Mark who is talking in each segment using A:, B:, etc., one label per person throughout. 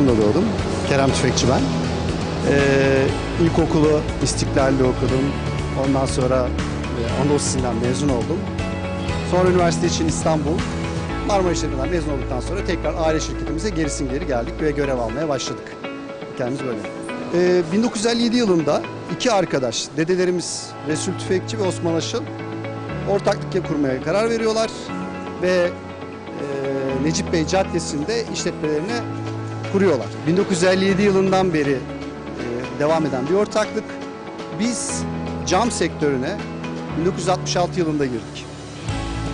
A: 1977 Samsun'da doğdum. Kerem Tüfekçi ben. Ee, ilkokulu İstiklal'de okudum. Ondan sonra e, Anadolu Lisesi'nden mezun oldum. Sonra üniversite için İstanbul, Marmara İşletme'den mezun olduktan sonra tekrar aile şirketimize gerisin geri geldik ve görev almaya başladık. Hikayemiz böyle. Ee, 1957 yılında iki arkadaş, dedelerimiz Resul Tüfekçi ve Osman Aşıl ortaklık kurmaya karar veriyorlar ve e, Necip Bey Caddesi'nde işletmelerini kuruyorlar. 1957 yılından beri e, devam eden bir ortaklık. Biz cam sektörüne 1966 yılında girdik.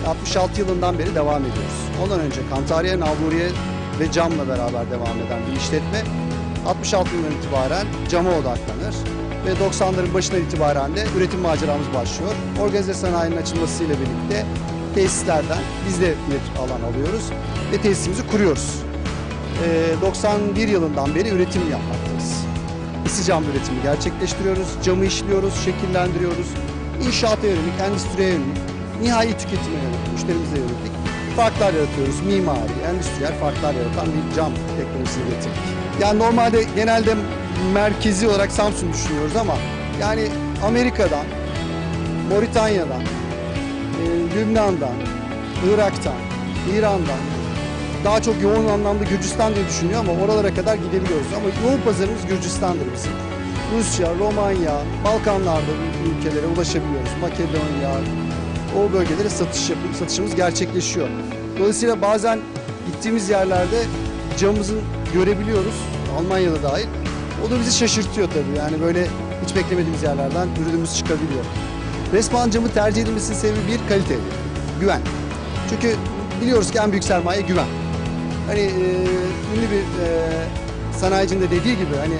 A: 66 yılından beri devam ediyoruz. Ondan önce Kantarya, Nalburiye ve camla beraber devam eden bir işletme. 66 yılından itibaren cama odaklanır ve 90'ların başından itibaren de üretim maceramız başlıyor. Organize sanayinin açılmasıyla birlikte tesislerden biz de bir alan alıyoruz ve tesisimizi kuruyoruz. Ee, 91 yılından beri üretim yapmaktayız. Isı cam üretimi gerçekleştiriyoruz, camı işliyoruz, şekillendiriyoruz. İnşaata yönelik, endüstriye yönelik, nihai tüketime yönelik, müşterimize yönelik farklar yaratıyoruz. Mimari, endüstriyel farklar yaratan bir cam teknolojisini getirdik. Yani normalde genelde merkezi olarak Samsun düşünüyoruz ama yani Amerika'dan, Moritanya'dan, e, Lübnan'dan, Irak'tan, İran'dan, daha çok yoğun anlamda Gürcistan diye düşünüyor ama oralara kadar gidebiliyoruz. Ama yoğun pazarımız Gürcistan'dır bizim. Rusya, Romanya, Balkanlarda ülkelere ulaşabiliyoruz. Makedonya, o bölgelere satış yapıp satışımız gerçekleşiyor. Dolayısıyla bazen gittiğimiz yerlerde camımızın görebiliyoruz. Almanya'da dahil. O da bizi şaşırtıyor tabii. Yani böyle hiç beklemediğimiz yerlerden ürünümüz çıkabiliyor. Resmen camı tercih edilmesinin sebebi bir kalite, güven. Çünkü biliyoruz ki en büyük sermaye güven. Hani e, ünlü bir e, sanayicinin de dediği gibi hani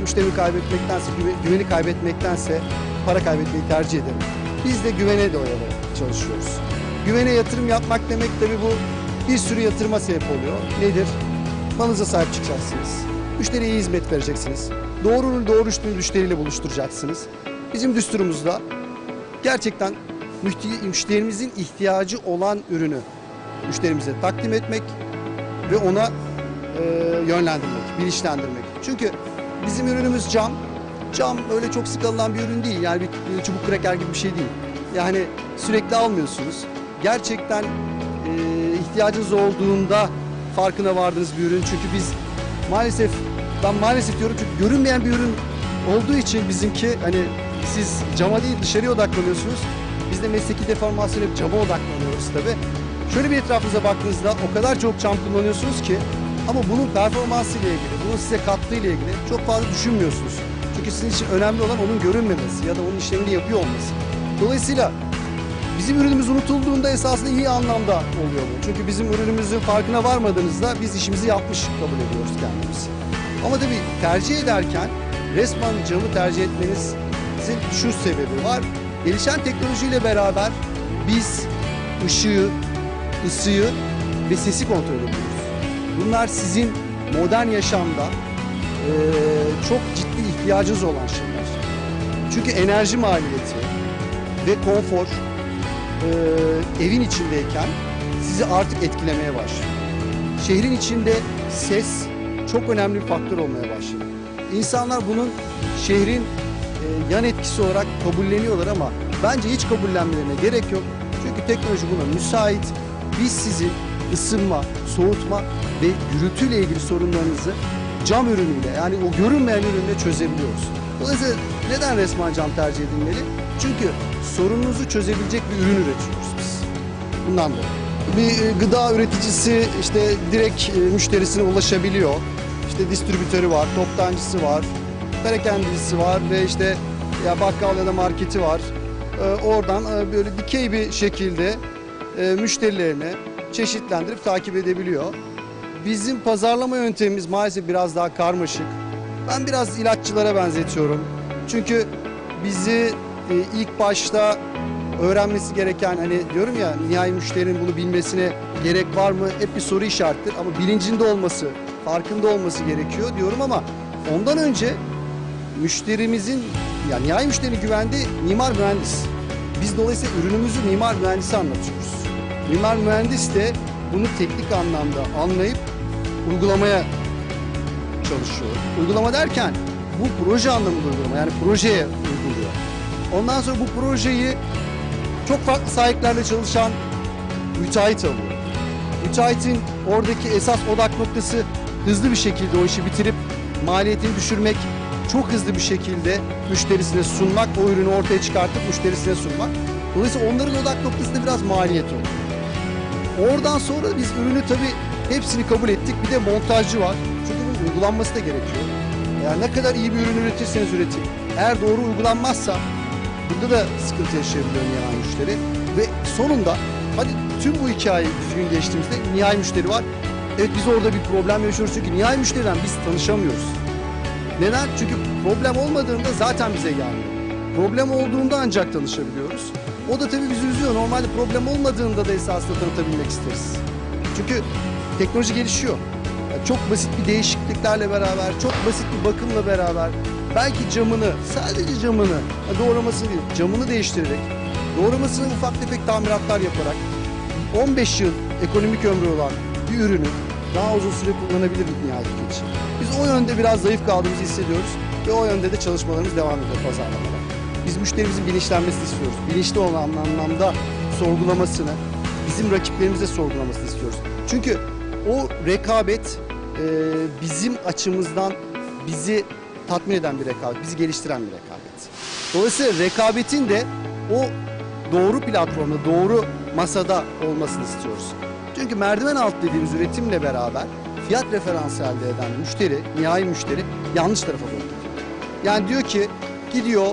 A: müşterimi kaybetmektense, güve- güveni kaybetmektense para kaybetmeyi tercih ederim. Biz de güvene dayalı çalışıyoruz. Güvene yatırım yapmak demek tabii bu bir sürü yatırıma sebep oluyor. Nedir? Malınıza sahip çıkacaksınız. Müşteriye iyi hizmet vereceksiniz. Doğrunun doğru üstünü müşteriyle buluşturacaksınız. Bizim düsturumuzda gerçekten müşteri- müşterimizin ihtiyacı olan ürünü müşterimize takdim etmek ve ona e, yönlendirmek, bilinçlendirmek. Çünkü bizim ürünümüz cam. Cam öyle çok sık alınan bir ürün değil. Yani bir, çubuk kraker gibi bir şey değil. Yani sürekli almıyorsunuz. Gerçekten e, ihtiyacınız olduğunda farkına vardığınız bir ürün. Çünkü biz maalesef, ben maalesef diyorum çünkü görünmeyen bir ürün olduğu için bizimki hani siz cama değil dışarıya odaklanıyorsunuz. Biz de mesleki deformasyon hep cama odaklanıyoruz tabii. Şöyle bir etrafınıza baktığınızda o kadar çok cam kullanıyorsunuz ki ama bunun performansı ile ilgili, bunun size kattığı ile ilgili çok fazla düşünmüyorsunuz. Çünkü sizin için önemli olan onun görünmemesi ya da onun işlemini yapıyor olması. Dolayısıyla bizim ürünümüz unutulduğunda esasında iyi anlamda oluyor bu. Çünkü bizim ürünümüzün farkına varmadığınızda biz işimizi yapmış kabul ediyoruz kendimizi. Ama tabii tercih ederken resmen camı tercih etmenizin şu sebebi var. Gelişen teknolojiyle beraber biz ışığı, ısıyı ve sesi kontrol ediyoruz. Bunlar sizin modern yaşamda eee, çok ciddi ihtiyacınız olan şeyler. Çünkü enerji maliyeti ve konfor eee, evin içindeyken sizi artık etkilemeye başlıyor. Şehrin içinde ses çok önemli bir faktör olmaya başladı. İnsanlar bunun şehrin e, yan etkisi olarak kabulleniyorlar ama bence hiç kabullenmelerine gerek yok. Çünkü teknoloji buna müsait. Biz sizin ısınma, soğutma ve gürültüyle ilgili sorunlarınızı cam ürünüyle yani o görünmeyen ürünle çözebiliyoruz. Dolayısıyla neden resmen cam tercih edilmeli? Çünkü sorununuzu çözebilecek bir ürün üretiyoruz biz. Bundan dolayı. Bir e, gıda üreticisi işte direkt e, müşterisine ulaşabiliyor. İşte distribütörü var, toptancısı var, perakendicisi var ve işte ya bakkal ya da marketi var. E, Oradan böyle dikey bir şekilde e, müşterilerini çeşitlendirip takip edebiliyor. Bizim pazarlama yöntemimiz maalesef biraz daha karmaşık. Ben biraz ilaççılara benzetiyorum. Çünkü bizi e, ilk başta öğrenmesi gereken hani diyorum ya nihai müşterinin bunu bilmesine gerek var mı? Hep bir soru işaretidir ama bilincinde olması, farkında olması gerekiyor diyorum ama ondan önce müşterimizin yani nihai müşterinin güvendiği mimar mühendis. Biz dolayısıyla ürünümüzü mimar mühendisi anlatıyoruz. Mimar mühendis de bunu teknik anlamda anlayıp uygulamaya çalışıyor. Uygulama derken bu proje anlamında uygulama yani projeye uyguluyor. Ondan sonra bu projeyi çok farklı sahiplerle çalışan müteahhit alıyor. Müteahhitin oradaki esas odak noktası hızlı bir şekilde o işi bitirip maliyetini düşürmek, çok hızlı bir şekilde müşterisine sunmak, o ürünü ortaya çıkartıp müşterisine sunmak. Dolayısıyla onların odak noktası da biraz maliyet oluyor. Oradan sonra biz ürünü tabii hepsini kabul ettik. Bir de montajcı var. Çünkü bunun uygulanması da gerekiyor. Yani ne kadar iyi bir ürün üretirseniz üretin. Eğer doğru uygulanmazsa burada da sıkıntı yaşayabiliyor nihai müşteri. Ve sonunda hadi tüm bu hikayeyi düzgün geçtiğimizde nihai müşteri var. Evet biz orada bir problem yaşıyoruz çünkü nihai müşteriden biz tanışamıyoruz. Neden? Çünkü problem olmadığında zaten bize gelmiyor. Problem olduğunda ancak tanışabiliyoruz. O da tabii bizi üzüyor. Normalde problem olmadığında da esasında tanıtabilmek isteriz. Çünkü teknoloji gelişiyor. Yani çok basit bir değişikliklerle beraber, çok basit bir bakımla beraber belki camını, sadece camını, doğramasını değil, camını değiştirerek, doğramasını ufak tefek tamiratlar yaparak 15 yıl ekonomik ömrü olan bir ürünü daha uzun süre kullanabilir nihayet için. Biz o yönde biraz zayıf kaldığımızı hissediyoruz ve o yönde de çalışmalarımız devam ediyor pazarlamada. Biz müşterimizin bilinçlenmesini istiyoruz. Bilinçli olan anlamda sorgulamasını, bizim rakiplerimize sorgulamasını istiyoruz. Çünkü o rekabet e, bizim açımızdan bizi tatmin eden bir rekabet, bizi geliştiren bir rekabet. Dolayısıyla rekabetin de o doğru platformda, doğru masada olmasını istiyoruz. Çünkü merdiven alt dediğimiz üretimle beraber fiyat referansı elde eden müşteri, nihai müşteri yanlış tarafa doğru. Yani diyor ki gidiyor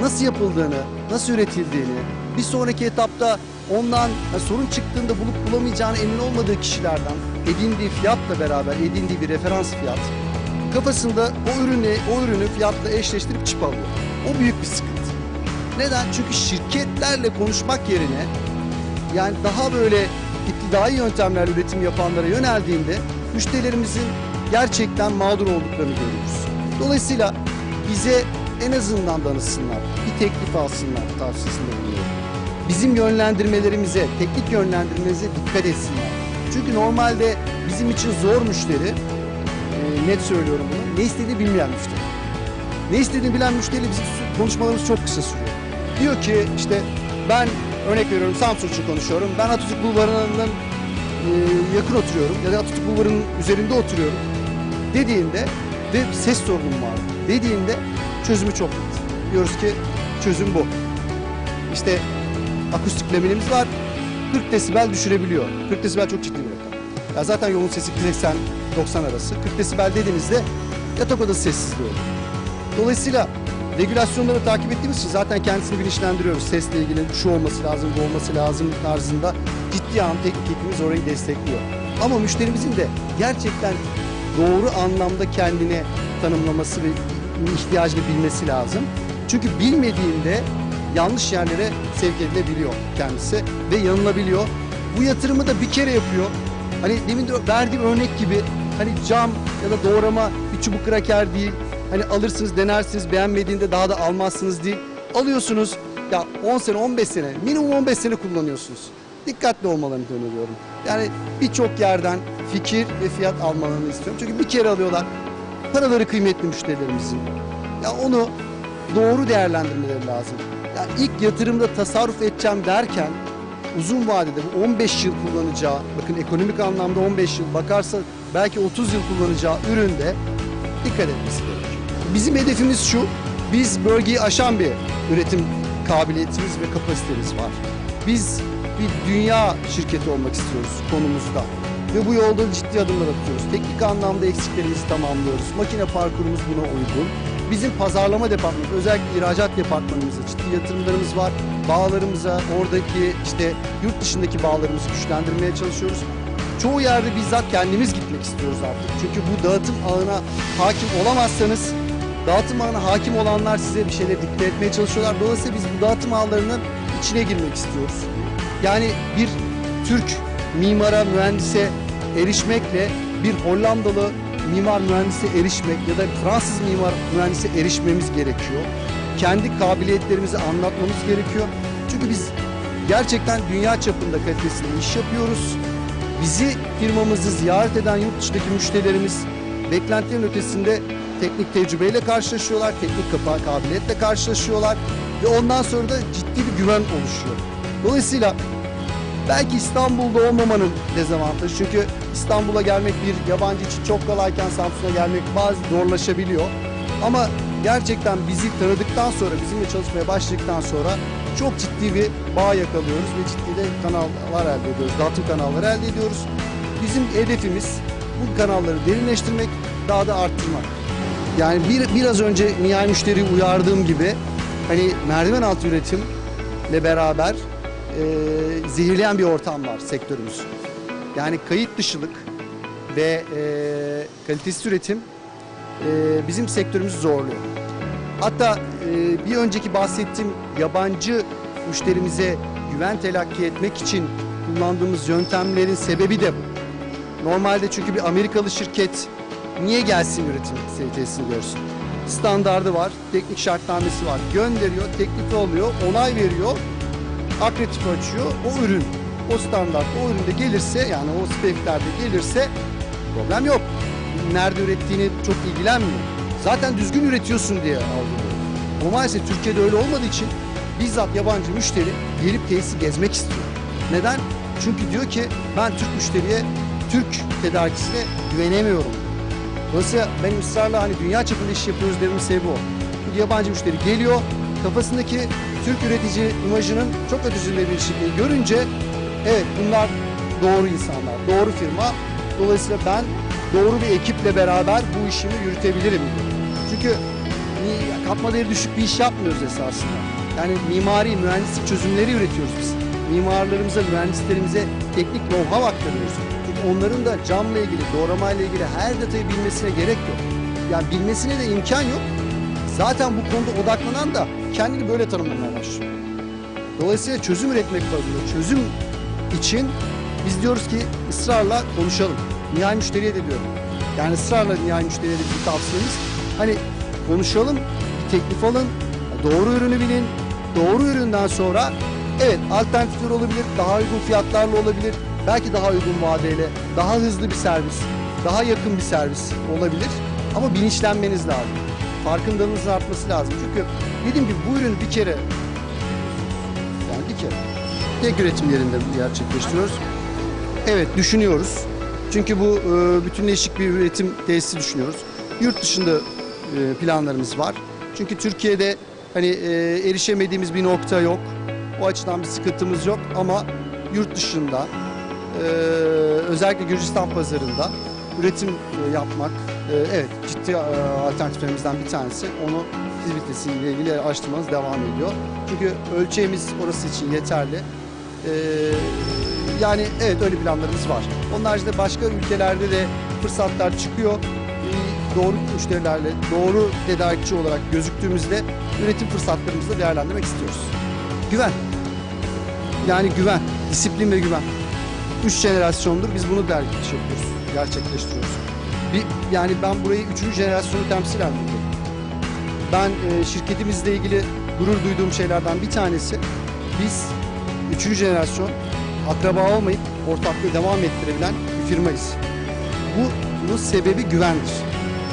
A: nasıl yapıldığını, nasıl üretildiğini, bir sonraki etapta ondan ha, sorun çıktığında bulup bulamayacağını emin olmadığı kişilerden edindiği fiyatla beraber edindiği bir referans fiyat kafasında o ürünü o ürünü fiyatla eşleştirip çip alıyor. O büyük bir sıkıntı. Neden? Çünkü şirketlerle konuşmak yerine yani daha böyle iktidai yöntemlerle üretim yapanlara yöneldiğinde müşterilerimizin gerçekten mağdur olduklarını görüyoruz. Dolayısıyla bize en azından danışsınlar, bir teklif alsınlar tavsiyesinde bulunuyorum. Bizim yönlendirmelerimize, teknik yönlendirmemize dikkat etsinler. Çünkü normalde bizim için zor müşteri, e, net söylüyorum bunu, ne istediğini bilmeyen müşteri. Ne istediğini bilen müşteriyle bizim konuşmalarımız çok kısa sürüyor. Diyor ki işte ben örnek veriyorum Samsun için konuşuyorum. Ben Atatürk Bulvarı'nın e, yakın oturuyorum ya da Atatürk Bulvarı'nın üzerinde oturuyorum dediğinde ve ses sorunum var dediğinde çözümü çok net. Diyoruz ki çözüm bu. İşte akustik laminimiz var. 40 desibel düşürebiliyor. 40 desibel çok ciddi bir rakam. Ya zaten yoğun sesi 80-90 arası. 40 desibel dediğinizde yatak odası sessizliği olur. Dolayısıyla regülasyonları takip ettiğimiz için zaten kendisini bilinçlendiriyoruz. Sesle ilgili şu olması lazım, bu olması lazım tarzında ciddi anlamda teknik ekibimiz orayı destekliyor. Ama müşterimizin de gerçekten doğru anlamda kendine tanımlaması ve ihtiyacını bilmesi lazım. Çünkü bilmediğinde yanlış yerlere sevk edilebiliyor kendisi ve yanılabiliyor. Bu yatırımı da bir kere yapıyor. Hani demin de verdiğim örnek gibi hani cam ya da doğrama bir çubuk kraker değil. Hani alırsınız denersiniz beğenmediğinde daha da almazsınız değil. Alıyorsunuz ya 10 sene 15 sene minimum 15 sene kullanıyorsunuz. Dikkatli olmalarını öneriyorum. Yani birçok yerden fikir ve fiyat almalarını istiyorum. Çünkü bir kere alıyorlar. Paraları kıymetli müşterilerimizin. Ya onu doğru değerlendirmeleri lazım. Ya ilk yatırımda tasarruf edeceğim derken uzun vadede bu 15 yıl kullanacağı, bakın ekonomik anlamda 15 yıl bakarsa belki 30 yıl kullanacağı üründe dikkat etmesi gerekiyor. Bizim hedefimiz şu, biz bölgeyi aşan bir üretim kabiliyetimiz ve kapasitemiz var. Biz bir dünya şirketi olmak istiyoruz konumuzda. Ve bu yolda ciddi adımlar atıyoruz. Teknik anlamda eksiklerimizi tamamlıyoruz. Makine parkurumuz buna uygun. Bizim pazarlama departmanımız, özellikle ihracat departmanımızda ciddi yatırımlarımız var. Bağlarımıza, oradaki işte yurt dışındaki bağlarımızı güçlendirmeye çalışıyoruz. Çoğu yerde bizzat kendimiz gitmek istiyoruz artık. Çünkü bu dağıtım ağına hakim olamazsanız dağıtım ağına hakim olanlar size bir şeyler dikte etmeye çalışıyorlar. Dolayısıyla biz bu dağıtım ağlarının içine girmek istiyoruz. Yani bir Türk mimara, mühendise erişmekle bir Hollandalı mimar mühendise erişmek ya da Fransız mimar mühendise erişmemiz gerekiyor. Kendi kabiliyetlerimizi anlatmamız gerekiyor. Çünkü biz gerçekten dünya çapında kalitesinde iş yapıyoruz bizi firmamızı ziyaret eden yurt dışındaki müşterilerimiz beklentilerin ötesinde teknik tecrübeyle karşılaşıyorlar, teknik kabiliyetle karşılaşıyorlar ve ondan sonra da ciddi bir güven oluşuyor. Dolayısıyla belki İstanbul'da olmamanın dezavantajı çünkü İstanbul'a gelmek bir yabancı için çok kolayken Samsun'a gelmek bazı zorlaşabiliyor. Ama gerçekten bizi tanıdıktan sonra, bizimle çalışmaya başladıktan sonra çok ciddi bir bağ yakalıyoruz ve ciddi de kanallar elde ediyoruz, dağıtım kanalları elde ediyoruz. Bizim hedefimiz bu kanalları derinleştirmek, daha da arttırmak. Yani bir, biraz önce nihai müşteriyi uyardığım gibi hani merdiven altı üretimle beraber e, zehirleyen bir ortam var sektörümüz. Yani kayıt dışılık ve e, kalitesiz üretim e, bizim sektörümüzü zorluyor. Hatta e, bir önceki bahsettiğim yabancı müşterimize güven telakki etmek için kullandığımız yöntemlerin sebebi de bu. Normalde çünkü bir Amerikalı şirket niye gelsin üretim tesisini görsün? Standardı var, teknik şartnamesi var. Gönderiyor, teklifi oluyor, onay veriyor, akreditif açıyor. O ürün, o standart, o üründe gelirse yani o speklerde gelirse problem yok. Nerede ürettiğini çok ilgilenmiyor. Zaten düzgün üretiyorsun diye algılıyor. Ama maalesef Türkiye'de öyle olmadığı için bizzat yabancı müşteri gelip tesisi gezmek istiyor. Neden? Çünkü diyor ki ben Türk müşteriye, Türk tedarikçisine güvenemiyorum. Dolayısıyla benim ısrarla hani dünya çapında iş yapıyoruz dememin sebebi o. Çünkü yabancı müşteri geliyor, kafasındaki Türk üretici imajının çok ötesinde bir şekilde görünce evet bunlar doğru insanlar, doğru firma. Dolayısıyla ben doğru bir ekiple beraber bu işimi yürütebilirim. Çünkü katma değeri düşük bir iş yapmıyoruz esasında. Yani mimari, mühendislik çözümleri üretiyoruz biz. Mimarlarımıza, mühendislerimize teknik know-how aktarıyoruz. Çünkü onların da camla ilgili, doğramayla ilgili her detayı bilmesine gerek yok. Yani bilmesine de imkan yok. Zaten bu konuda odaklanan da kendini böyle tanımlamaya başlıyor. Dolayısıyla çözüm üretmek lazım. Çözüm için biz diyoruz ki ısrarla konuşalım. Nihai müşteriye de diyorum. Yani ısrarla nihai müşteriye de bir tavsiyemiz. Hani konuşalım, bir teklif alın, doğru ürünü bilin. Doğru üründen sonra evet alternatifler olabilir, daha uygun fiyatlarla olabilir. Belki daha uygun vadeyle, daha hızlı bir servis, daha yakın bir servis olabilir. Ama bilinçlenmeniz lazım. Farkındalığınızın artması lazım. Çünkü dediğim gibi bu ürün bir kere yani bir kere tek üretim yerinde gerçekleştiriyoruz. Evet düşünüyoruz. Çünkü bu e, bütünleşik bir üretim tesisi düşünüyoruz. Yurt dışında e, planlarımız var. Çünkü Türkiye'de hani e, erişemediğimiz bir nokta yok. O açıdan bir sıkıntımız yok ama yurt dışında e, özellikle Gürcistan pazarında üretim e, yapmak e, evet ciddi e, alternatiflerimizden bir tanesi. Onu fizibilitesi ile ilgili araştırmamız devam ediyor. Çünkü ölçeğimiz orası için yeterli. Yani evet öyle planlarımız var. Onun haricinde başka ülkelerde de fırsatlar çıkıyor. Doğru müşterilerle, doğru tedarikçi olarak gözüktüğümüzde üretim fırsatlarımızı da değerlendirmek istiyoruz. Güven. Yani güven, disiplin ve güven. Üç jenerasyondur biz bunu der şey yapıyoruz, gerçekleştiriyoruz. Bir, yani ben burayı üçüncü jenerasyonu temsilen buluyorum. Ben e, şirketimizle ilgili gurur duyduğum şeylerden bir tanesi biz üçüncü jenerasyon akraba olmayıp ortaklığı devam ettirebilen bir firmayız. Bu, bunun sebebi güvendir.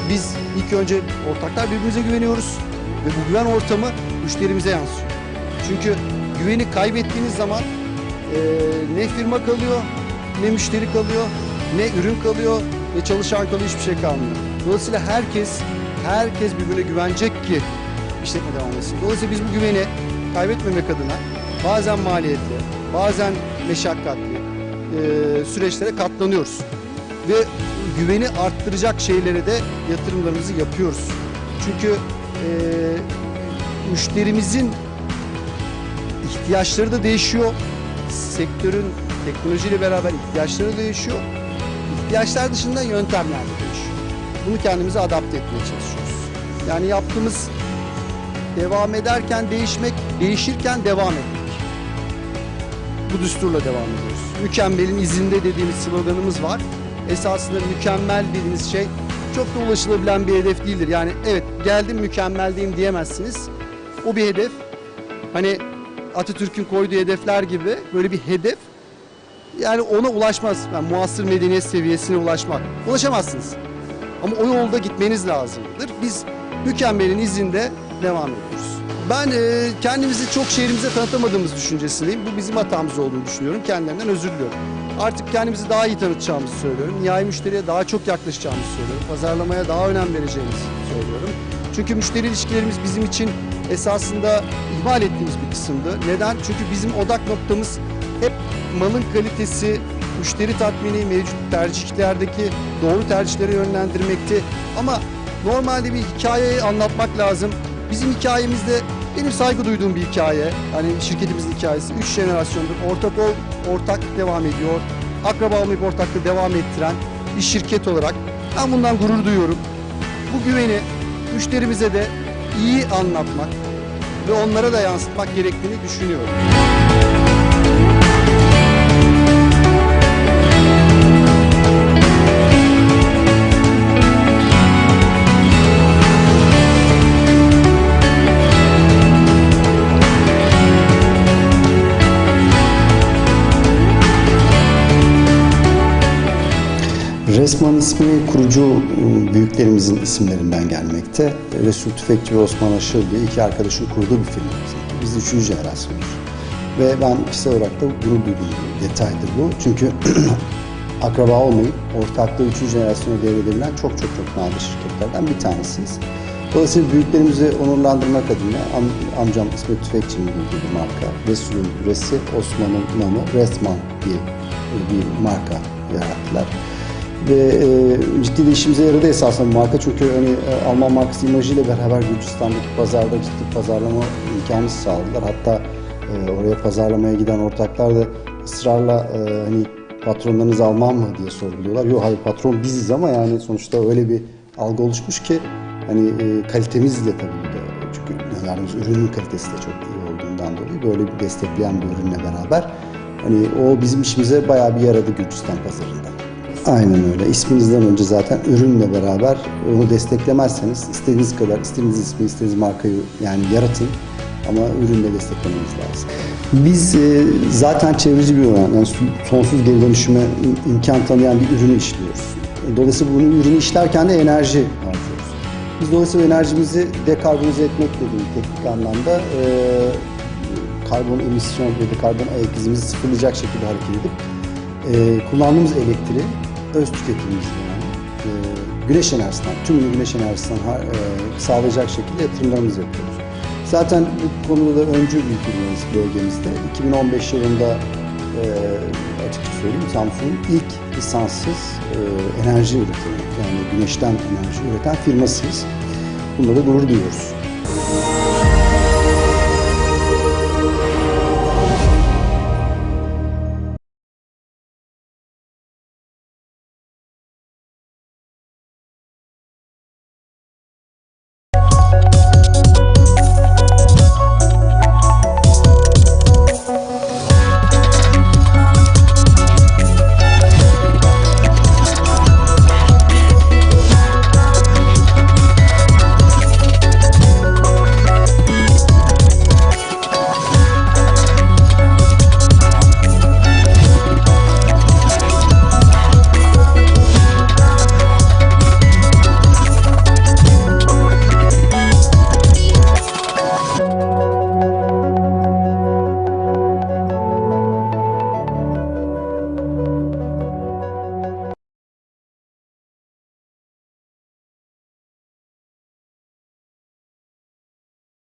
A: Biz ilk önce ortaklar birbirimize güveniyoruz ve bu güven ortamı müşterimize yansıyor. Çünkü güveni kaybettiğiniz zaman eee, ne firma kalıyor, ne müşteri kalıyor, ne ürün kalıyor, ne çalışan kalıyor, hiçbir şey kalmıyor. Dolayısıyla herkes, herkes birbirine güvenecek ki işletme devam etsin. Dolayısıyla biz bu güveni kaybetmemek adına bazen maliyetli, bazen meşakkatli eee, süreçlere katlanıyoruz. Ve güveni arttıracak şeylere de yatırımlarımızı yapıyoruz. Çünkü eee, müşterimizin ihtiyaçları da değişiyor. Sektörün teknolojiyle beraber ihtiyaçları da değişiyor. İhtiyaçlar dışında yöntemler de değişiyor. Bunu kendimize adapte etmeye çalışıyoruz. Yani yaptığımız devam ederken değişmek, değişirken devam etmek. Bu düsturla devam ediyoruz. Mükemmelin izinde dediğimiz sloganımız var. Esasında mükemmel dediğiniz şey çok da ulaşılabilen bir hedef değildir. Yani evet geldim mükemmeldeyim diyemezsiniz. O bir hedef. Hani Atatürk'ün koyduğu hedefler gibi böyle bir hedef. Yani ona ulaşmaz. Yani muasır medeniyet seviyesine ulaşmak. Ulaşamazsınız. Ama o yolda gitmeniz lazımdır. Biz mükemmelin izinde devam ediyoruz. Ben e, kendimizi çok şehrimize tanıtamadığımız düşüncesindeyim. Bu bizim hatamız olduğunu düşünüyorum. Kendilerinden özür diliyorum. Artık kendimizi daha iyi tanıtacağımızı söylüyorum. Nihai müşteriye daha çok yaklaşacağımızı söylüyorum. Pazarlamaya daha önem vereceğimizi söylüyorum. Çünkü müşteri ilişkilerimiz bizim için esasında ihmal ettiğimiz bir kısımdı. Neden? Çünkü bizim odak noktamız hep malın kalitesi, müşteri tatmini, mevcut tercihlerdeki doğru tercihlere yönlendirmekti. Ama normalde bir hikayeyi anlatmak lazım. Bizim hikayemizde benim saygı duyduğum bir hikaye. Hani şirketimizin hikayesi. Üç jenerasyondur. Ortak ol, ortak devam ediyor. Akraba olmayıp ortaklığı devam ettiren bir şirket olarak ben bundan gurur duyuyorum. Bu güveni müşterimize de iyi anlatmak ve onlara da yansıtmak gerektiğini düşünüyorum.
B: Resman ismi kurucu ıı, büyüklerimizin isimlerinden gelmekte. Resul Tüfekçi ve Osman Aşır diye iki arkadaşın kurduğu bir firma. Biz üçüncü jenerasyonuz. Ve ben kişisel olarak da gurur duyduğum detaydır bu. Çünkü akraba olmayıp ortaklığı üçüncü jenerasyona devredebilen çok çok çok nadir şirketlerden bir tanesiyiz. Dolayısıyla büyüklerimizi onurlandırmak adına am- amcam İsmet Tüfekçi'nin bulduğu bir marka. Resul'ün Resi, Osman'ın Namı, Resman diye bir marka yarattılar ve e, ciddi de işimize yaradı esasında bu marka çünkü hani e, Alman markası imajıyla beraber Gürcistan'daki pazarda ciddi pazarlama imkanı sağladılar. Hatta e, oraya pazarlamaya giden ortaklar da ısrarla e, hani patronlarınız Alman mı diye sorguluyorlar. Yok hayır patron biziz ama yani sonuçta öyle bir algı oluşmuş ki hani e, kalitemiz de tabii de çünkü yani ürünün kalitesi de çok iyi olduğundan dolayı böyle bir destekleyen bir ürünle beraber hani o bizim işimize bayağı bir yaradı Gürcistan pazarında. Aynen öyle. İsminizden önce zaten ürünle beraber onu desteklemezseniz istediğiniz kadar istediğiniz ismi, istediğiniz markayı yani yaratın ama ürünle desteklemeniz lazım. Biz e, zaten çevreci bir olan, yani sonsuz geri dönüşüme im- imkan tanıyan bir ürünü işliyoruz. Dolayısıyla bunu ürünü işlerken de enerji harcıyoruz. Biz dolayısıyla enerjimizi dekarbonize etmek dediğim teknik anlamda e, karbon emisyon ya da karbon ayak izimizi sıfırlayacak şekilde hareket edip e, kullandığımız elektriği öz tüketimimizde yani e, güneş enerjisinden, tüm güneş enerjisinden e, sağlayacak şekilde yatırımlarımızı yapıyoruz. Zaten bu konuda da öncü firmayız bölgemizde. 2015 yılında e, açıkça söyleyeyim Samsun'un ilk lisanssız e, enerji üretimi yani güneşten enerji üreten firmasıyız. Bununla da gurur duyuyoruz.